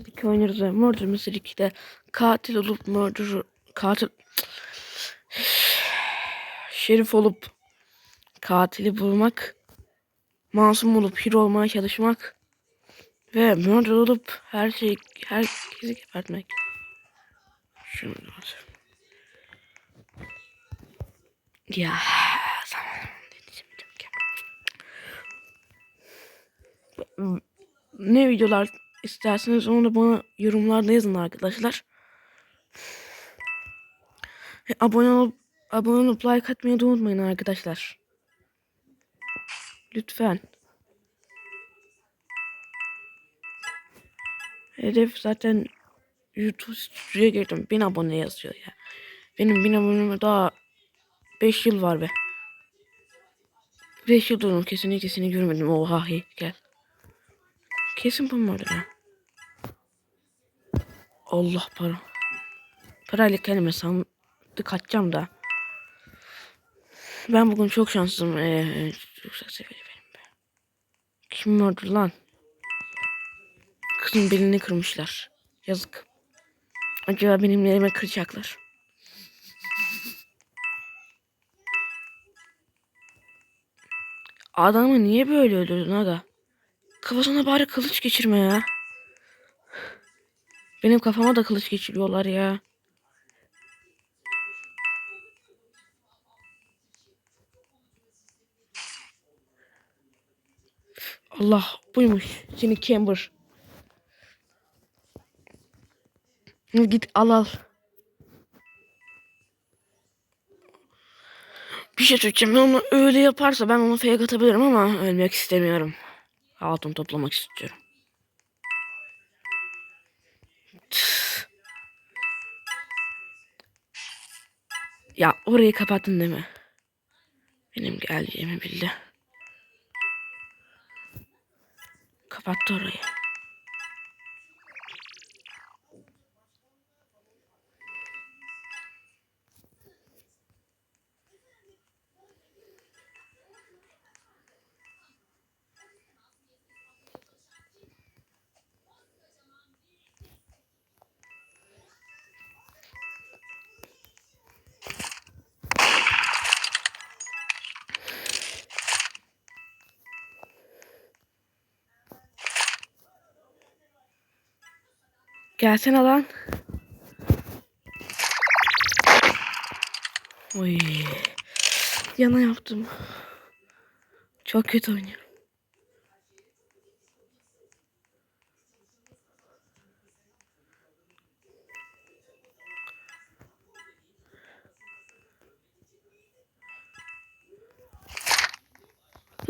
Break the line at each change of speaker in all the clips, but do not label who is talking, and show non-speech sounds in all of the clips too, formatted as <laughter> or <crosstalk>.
Mystery 2 oynuyoruz ve Murder Mystery 2'de katil olup murder katil <sighs> şerif olup katili bulmak masum olup hero olmaya çalışmak ve murder olup her şey herkesi gebertmek. Şunu atayım. Ya. Ne videolar isterseniz onu da bana yorumlarda yazın arkadaşlar. Ve Abone olup abone olup like atmayı da unutmayın arkadaşlar. Lütfen. Hedef zaten YouTube stüdyoya girdim. 1000 abone yazıyor ya. Benim 1000 aboneme daha 5 yıl var be. 5 yıl durdum kesinlikle seni görmedim. Oha gel. Kesin bu ya. Allah para. Parayla kendime sandık açacağım da. Ben bugün çok şanslıyım. Ee, çok seviyeli benim be. Kim vardı lan? Kızın belini kırmışlar. Yazık. Acaba benim nereme kıracaklar. Adamı niye böyle öldürdün aga? Kafasına bari kılıç geçirme ya. Benim kafama da kılıç geçiriyorlar ya. Allah buymuş. Seni Camber. Git al al. Bir şey söyleyeceğim. Onu öyle yaparsa ben onu fake atabilirim ama ölmek istemiyorum. Altın toplamak istiyorum. Ya orayı kapattın değil mi? Benim geleceğimi bildi. Kapattı orayı. Gelsene lan. Oy. Yana yaptım. Çok kötü oynuyorum.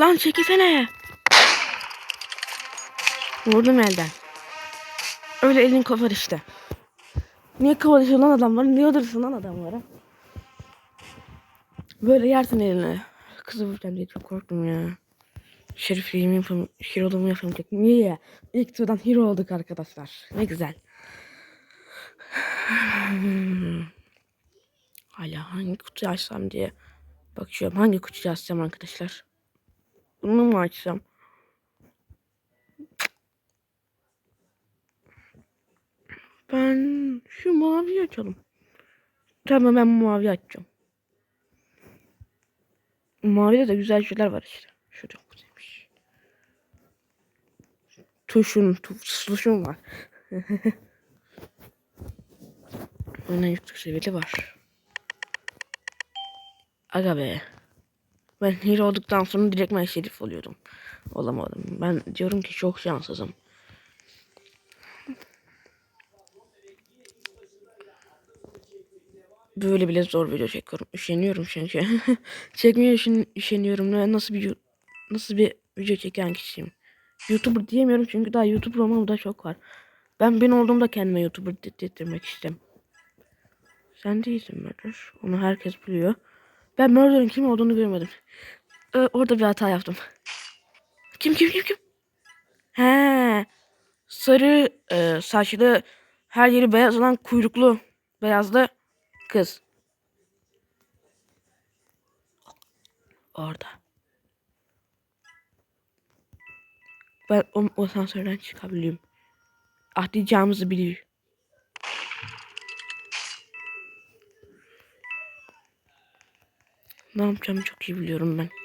Lan çekilsene. Vurdum elden. Öyle elin kopar işte. Niye kovalıyorsun lan adamları? Niye öldürürsün lan adamları? Böyle yersin eline. Kızı vuracağım diye çok korktum ya. Şerifliğimi yapım, hero'luğumu yapamayacak. Niye ya? İlk turdan hero olduk arkadaşlar. Ne güzel. <sighs> Hala hangi kutuyu açsam diye bakıyorum. Hangi kutuyu açsam arkadaşlar? Bunu mu açsam? Ben şu mavi açalım. Tamam ben mavi açacağım. Mavide de güzel şeyler var işte. Şu çok güzelmiş. Tuşun, tuşun var. <laughs> Oyunun yüksek seviyeli var. Aga be. Ben hero olduktan sonra direkt ben şerif oluyordum. Olamadım. Ben diyorum ki çok şanssızım. Böyle bile zor video çekiyorum. Üşeniyorum çünkü. <laughs> Çekmeye üşen, üşeniyorum. Nasıl bir nasıl bir video çeken kişiyim. YouTuber diyemiyorum çünkü daha YouTuber olmam da çok var. Ben ben olduğumda kendime YouTuber dedirtmek istedim. Sen değilsin Murder. Onu herkes biliyor. Ben Murder'ın kim olduğunu görmedim. Ee, orada bir hata yaptım. Kim kim kim kim? He. Sarı e, saçlı her yeri beyaz olan kuyruklu beyazlı kız. Orada. Ben o, o asansörden çıkabiliyorum. atlayacağımızı biliyor. Ne yapacağımı çok iyi biliyorum ben.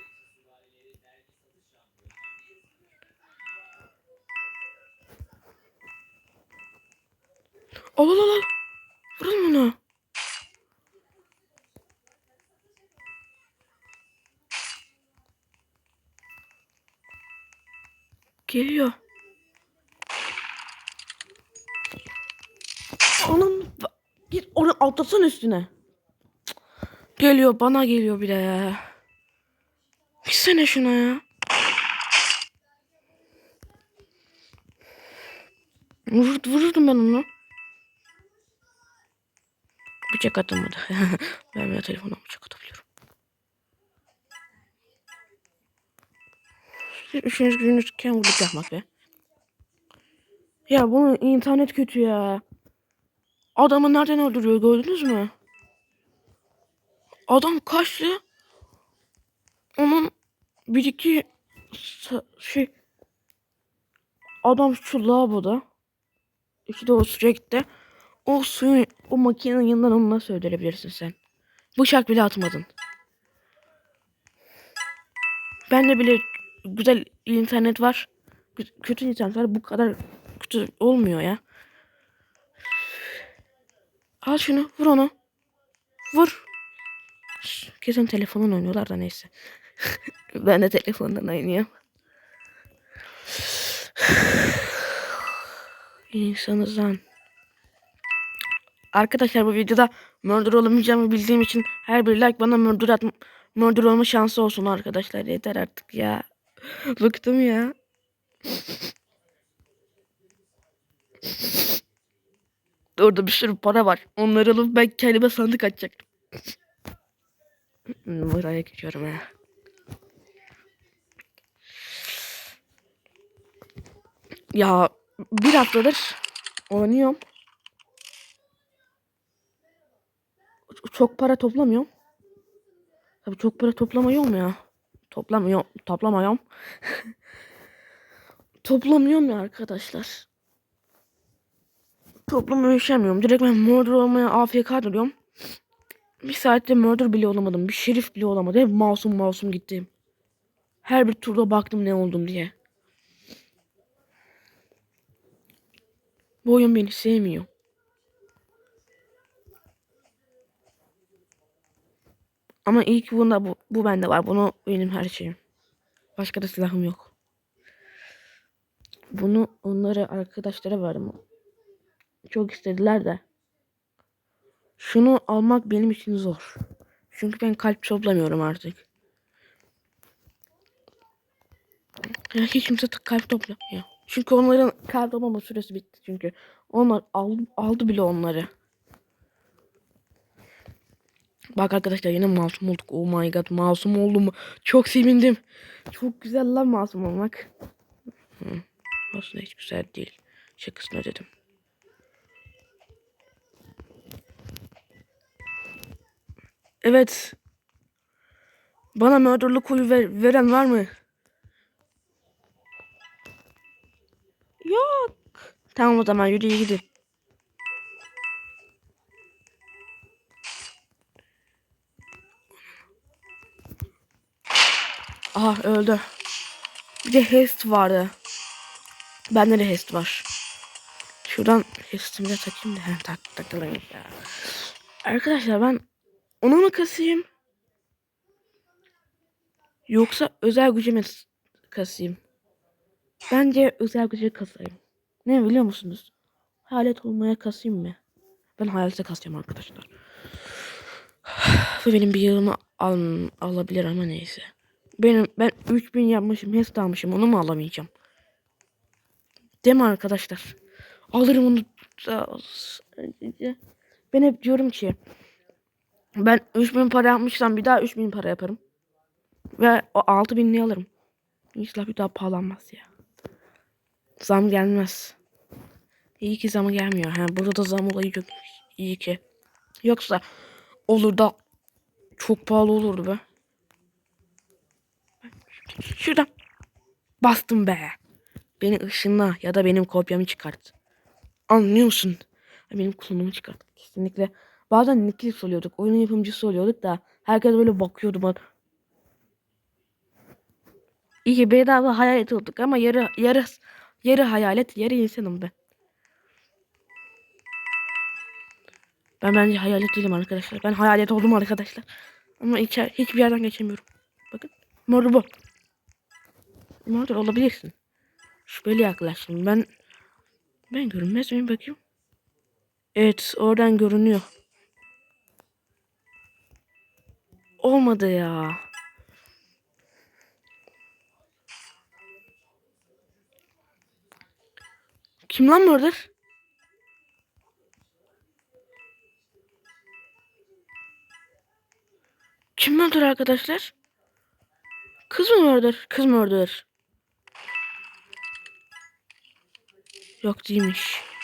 Onu atlasın üstüne. Geliyor bana geliyor bir de ya. Gitsene şuna ya. Vur, vururdum ben onu. Bıçak atamadı. <laughs> ben bir telefondan bıçak atabiliyorum. Üçüncü günlükken vurduk yapmak be. Ya bu internet kötü ya. Adamı nereden öldürüyor gördünüz mü? Adam kaçtı. Onun bir iki şey adam şu lavaboda. İki de o suya gitti. O suyun o makinenin yanından onu nasıl öldürebilirsin sen? Bıçak bile atmadın. Bende bile güzel internet var. Kötü internet var. Bu kadar kötü olmuyor ya. Al şunu. Vur onu. Vur. Kesin telefonun oynuyorlar da neyse. <laughs> ben de telefondan oynuyorum. <sighs> İnsanızdan. Arkadaşlar bu videoda murder olamayacağımı bildiğim için her bir like bana murder at murder olma şansı olsun arkadaşlar. Yeter artık ya. <sighs> Bıktım ya. <laughs> Orada bir sürü para var. Onları alıp ben kendime sandık açacaktım. Buraya geçiyorum ya. Ya bir haftadır oynuyorum. Çok para toplamıyorum. Tabii çok para toplamıyorum ya. Toplamıyorum, toplamıyorum. <laughs> toplamıyorum ya arkadaşlar. Toplamaya üşenmiyorum. Direkt ben murder olmaya AFK duruyorum. Bir saatte murder bile olamadım. Bir şerif bile olamadım. Hep masum masum gittim. Her bir turda baktım ne oldum diye. Bu oyun beni sevmiyor. Ama ki bunda bu, bu bende var. Bunu benim her şeyim. Başka da silahım yok. Bunu onlara arkadaşlara verdim. Çok istediler de. Şunu almak benim için zor. Çünkü ben kalp toplamıyorum artık. Ya hiç kimse kalp toplamıyor. Çünkü onların kalp toplama süresi bitti çünkü. Onlar aldı, aldı bile onları. Bak arkadaşlar yine masum olduk. Oh my god masum oldum. Çok sevindim. Çok güzel lan masum olmak. Hı. Aslında hiç güzel değil. Şakasına dedim. Evet. Bana murderlı koyu ver- veren var mı? Yok. Tamam o zaman yürüyün gidin. Aha öldü. Bir de Hest vardı. Bende de Hest var. Şuradan Hest'imi de takayım da tak takılayım ya. Arkadaşlar ben onu mu kasayım? Yoksa özel gücü s- kasayım? Bence özel gücü kasayım. Ne biliyor musunuz? Hayalet olmaya kasayım mı? Ben hayalete kasacağım arkadaşlar. <sighs> Bu benim bir yılımı al, alabilir ama neyse. Benim ben 3000 yapmışım, hest almışım. Onu mu alamayacağım? Değil mi arkadaşlar? Alırım onu. Ben hep diyorum ki ben 3000 para yapmışsam bir daha 3000 para yaparım. Ve o 6000'liği alırım. İnşallah bir daha pahalanmaz ya. Zam gelmez. İyi ki zam gelmiyor. Ha, burada da zam olayı yok. İyi ki. Yoksa olur da çok pahalı olurdu be. Şuradan bastım be. Beni ışınla ya da benim kopyamı çıkart. Anlıyor musun? Benim klonumu çıkart. Kesinlikle. Bazen Nikilis oluyorduk. Oyunun yapımcısı oluyorduk da herkes böyle bakıyordu bana. İyi bedava hayalet olduk ama yarı yarı yarı hayalet yarı insanım ben. Ben bence hayalet değilim arkadaşlar. Ben hayalet oldum arkadaşlar. Ama içer, hiçbir yerden geçemiyorum. Bakın. Mor bu. Mordor olabilirsin. Şüpheli yaklaştım. Ben ben görünmez miyim bakayım. Evet oradan görünüyor. Olmadı ya. Kim lan Mordor? Kim Mordor arkadaşlar? Kız mı Mordor? Kız Mordor. Yok değilmiş.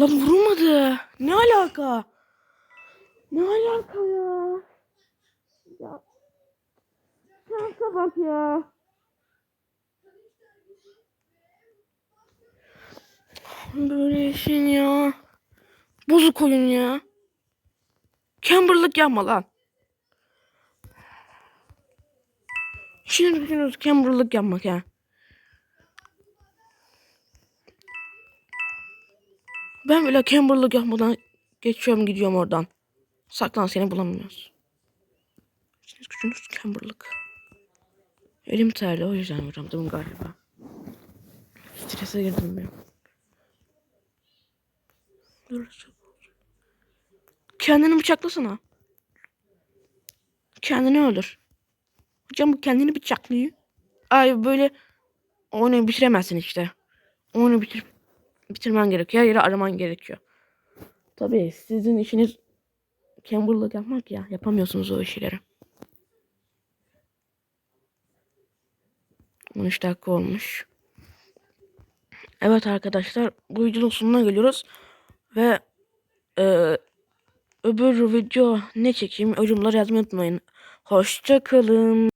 Lan vurulmadı. Ne alaka? Ne alaka ya? Ya. Şansa bak ya. Böyle işin ya. Bozuk oyun ya. Camberlık yapma lan. Şimdi düşünüyoruz Camberlık yapmak ya. Ben bile Camberlık yapmadan geçiyorum gidiyorum oradan. Saklan seni bulamıyoruz. Siz gücünüz Camberlık. Elim terli o yüzden vuramadım galiba. Strese girdim ben. Dur. Kendini bıçaklasana. Kendini öldür. Hocam bu kendini bıçaklıyor. Ay böyle oyunu bitiremezsin işte. Oyunu bitir bitirmen gerekiyor. Her yeri araman gerekiyor. Tabii sizin işiniz Camber'lık yapmak ya. Yapamıyorsunuz o işleri. 13 dakika olmuş. Evet arkadaşlar bu videonun sonuna geliyoruz. Ve e, öbür video ne çekeyim yorumlara yazmayı unutmayın. Hoşça kalın.